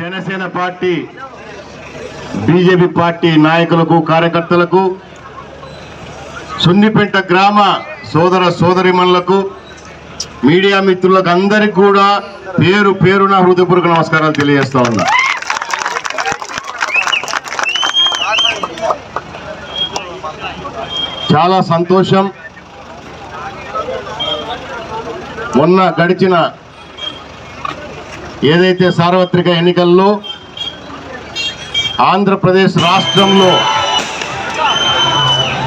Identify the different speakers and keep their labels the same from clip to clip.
Speaker 1: Janasena party BJP party నాయకులకు కార్యకర్తలకు సున్నిపెంట గ్రామ సోదర సోదరిమణులకు మీడియా మిత్రులకు అందరికీ కూడా పేరు పేరున హృదయపూర్వక నమస్కారాలు తెలియజేస్తా ఉన్నా. చాలా సంతోషం. మొన్న గడిచిన ఏదైతే సార్వత్రిక ఎన్నికల్లో ఆంధ్రప్రదేశ్ రాష్ట్రంలో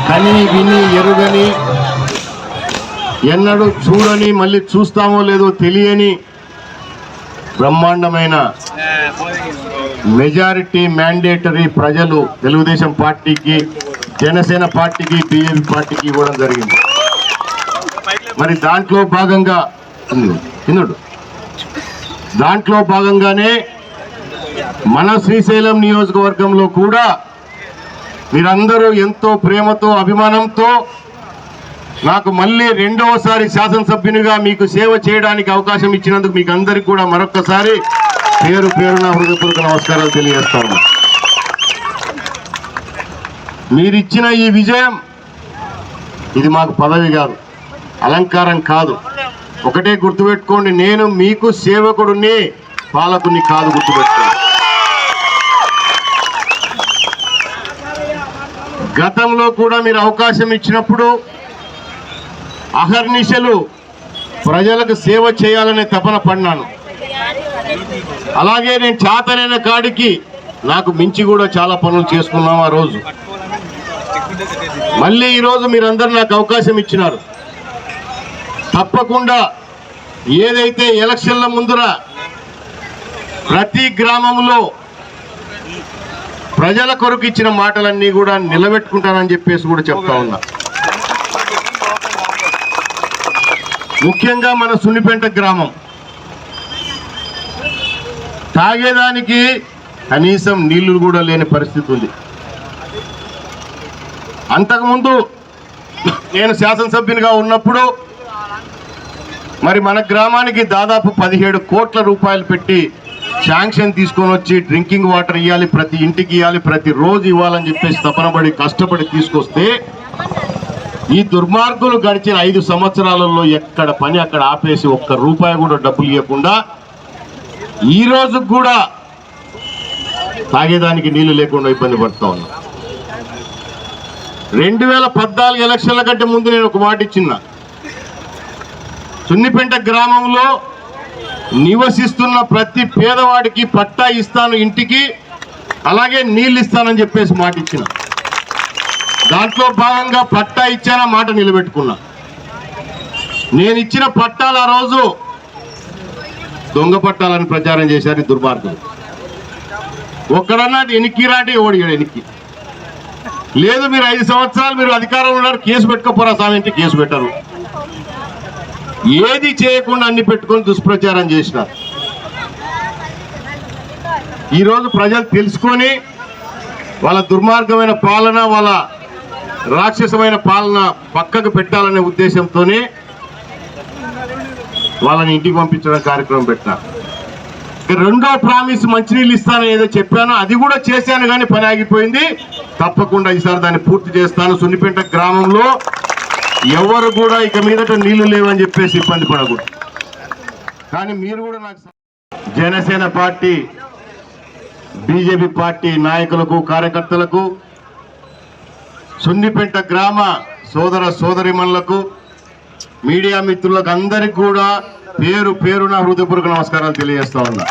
Speaker 1: కని విని ఎరుగని ఎన్నడూ చూడని మళ్ళీ చూస్తామో లేదో తెలియని బ్రహ్మాండమైన మెజారిటీ మ్యాండేటరీ ప్రజలు తెలుగుదేశం పార్టీకి జనసేన పార్టీకి బీజేపీ పార్టీకి ఇవ్వడం జరిగింది. మరి దాంట్లో భాగంగా తిన్నాడు దాంట్లో భాగంగానే మన శ్రీశైలం నియోజకవర్గంలో కూడా మీరందరూ ఎంతో ప్రేమతో అభిమానంతో నాకు మళ్ళీ రెండవసారి శాసనసభ్యునిగా మీకు సేవ చేయడానికి అవకాశం ఇచ్చినందుకు మీకు అందరికీ కూడా మరొక్కసారి పేరు పేరున హృదయపూర్వక నమస్కారాలు తెలియజేస్తాను. మీరిచ్చిన ఈ విజయం ఇది మాకు పదవి కాదు అలంకారం కాదు. ఒకటే గుర్తుపెట్టుకోండి నేను మీకు సేవకుడిని పాలకుని కాదు గుర్తుపెట్టుకోండి. గతంలో కూడా మీరు అవకాశం ఇచ్చినప్పుడు అహర్నిశలు ప్రజలకు సేవ చేయాలనే తపన పడినాను. అలాగే నేను చేతనైన కాడికి నాకు మించి కూడా చాలా పనులు చేసుకున్నాం ఆ రోజు. మళ్ళీ ఈరోజు మీరందరూ నాకు అవకాశం ఇచ్చినారు. తప్పకుండా ఏదైతే ఎలక్షన్ల ముందర ప్రతి గ్రామంలో ప్రజల కొరకు ఇచ్చిన మాటలన్నీ కూడా నిలబెట్టుకుంటానని చెప్పేసి కూడా చెప్తా ఉన్నా. ముఖ్యంగా మన సున్నిపెంట గ్రామం. తాగేదానికి కనీసం నీళ్ళు కూడా లేని పరిస్థితి ఉంది. అంతకుముందు నేను శాసనసభ్యునిగా ఉన్నప్పుడు మరి మన గ్రామానికి దాదాపు పదిహేడు కోట్ల రూపాయలు పెట్టి శాంక్షన్ తీసుకొని వచ్చి డ్రింకింగ్ వాటర్ ఇవ్వాలి ప్రతి ఇంటికి ఇవ్వాలి ప్రతి రోజు ఇవ్వాలని చెప్పేసి తపనబడి కష్టపడి తీసుకొస్తే ఈ దుర్మార్గులు గడిచిన ఐదు సంవత్సరాలలో ఎక్కడ పని అక్కడ ఆపేసి ఒక్క రూపాయి కూడా డబ్బులు ఇవ్వకుండా ఈ రోజు కూడా తాగేదానికి నీళ్ళు లేకుండా ఇబ్బంది పడుతూ ఉన్నా. రెండు వేల పద్నాలుగు ఎలక్షన్ల కంటే ముందు నేను ఒక మాట ఇచ్చిన్నా సున్నిపెంట గ్రామంలో నివసిస్తున్న ప్రతి పేదవాడికి పట్టా ఇస్తాను ఇంటికి అలాగే నీళ్ళు ఇస్తానని చెప్పేసి మాట ఇచ్చిన. దాంట్లో భాగంగా పట్టా ఇచ్చానా మాట నిలబెట్టుకున్నా. నేను ఇచ్చిన పట్టాలు ఆ రోజు దొంగ పట్టాలని ప్రచారం చేశారు దుర్మార్గులు. ఒక్కడన్నా ఎనికి రాటి ఓడిగాడు ఎనికి లేదు మీరు ఐదు సంవత్సరాలు మీరు అధికారంలో ఉన్నారు కేసు పెట్టుకోపోరా స్వామి అంటే కేసు పెట్టారు. ఏది చేయకుండా అన్ని పెట్టుకొని దుష్ప్రచారం చేసినారు. ఈరోజు ప్రజలు తెలుసుకొని వాళ్ళ దుర్మార్గమైన పాలన వాళ్ళ రాక్షసమైన పాలన పక్కకు పెట్టాలనే ఉద్దేశంతోనే వాళ్ళని ఇంటికి పంపించడం కార్యక్రమం పెట్టినారు. రెండో ప్రామిస్ మంచినీళ్ళు ఇస్తాను ఏదో చెప్పానో అది కూడా చేశాను కానీ పని ఆగిపోయింది. తప్పకుండా ఈసారి దాన్ని పూర్తి చేస్తాను. సున్నిపేట గ్రామంలో ఎవరు కూడా ఇక మీదట నీళ్ళు లేవని చెప్పేసి ఇబ్బంది పడకూడదు. కానీ మీరు కూడా నాకు జనసేన పార్టీ బీజేపీ పార్టీ నాయకులకు కార్యకర్తలకు సున్నిపెంట గ్రామ సోదర సోదరిమణులకు మీడియా మిత్రులకు అందరికీ కూడా పేరు పేరున హృదయపూర్వక నమస్కారాలు తెలియజేస్తా ఉన్నా.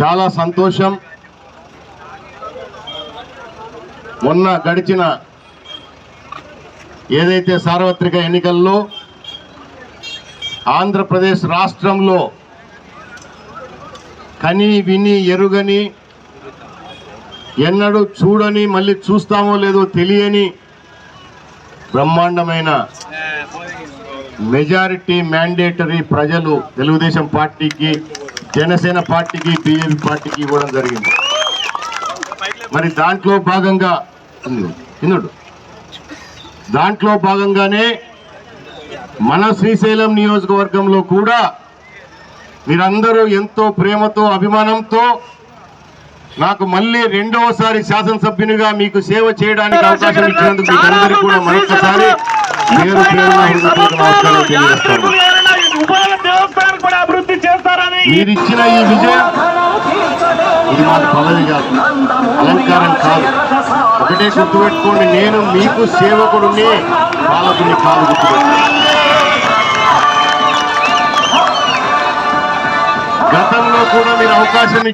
Speaker 1: చాలా సంతోషం. మొన్న గడిచిన ఏదైతే సార్వత్రిక ఎన్నికల్లో ఆంధ్రప్రదేశ్ రాష్ట్రంలో కని విని ఎరుగని ఎన్నడూ చూడని మళ్ళీ చూస్తామో లేదో తెలియని బ్రహ్మాండమైన మెజారిటీ మ్యాండేటరీ ప్రజలు తెలుగుదేశం పార్టీకి జనసేన పార్టీకి బీజేపీ పార్టీకి ఇవ్వడం జరిగింది. మరి దాంట్లో భాగంగా తిన్నాడు దాంట్లో భాగంగానే మన శ్రీశైలం నియోజకవర్గంలో కూడా మీరందరూ ఎంతో ప్రేమతో అభిమానంతో నాకు మళ్ళీ రెండవసారి శాసనసభ్యునిగా మీకు సేవ చేయడానికి అవకాశం ఇచ్చినందుకు మీకు అందరికీ కూడా మరొకసారి పేరు పేరున హృదయపూర్వక నమస్కారాలు తెలియజేస్తాను
Speaker 2: ఉపాధి దేవస్థానం కూడా అభివృద్ధి చేస్తారని
Speaker 1: మీరు ఇచ్చిన ఈ విజయం ఇది మాది పదవి కాదు అలంకారం కాదు. ఒకటే గుర్తుపెట్టుకోండి నేను మీకు సేవకుడిని పాలకుడిని కాదు గుర్తుపెట్టుకోండి గతంలో కూడా మీరు అవకాశం